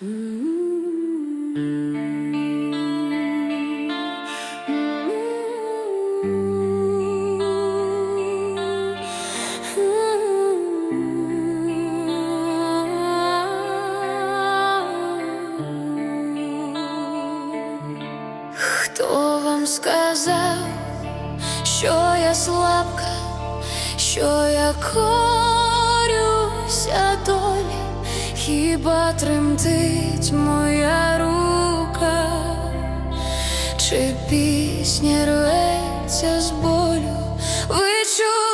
Кто вам сказал, что я слабка, что я кожна? Хіба тремтить моя рука, чи пісня рветься з болю? Ви чули?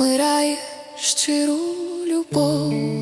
Мирає щиру любов.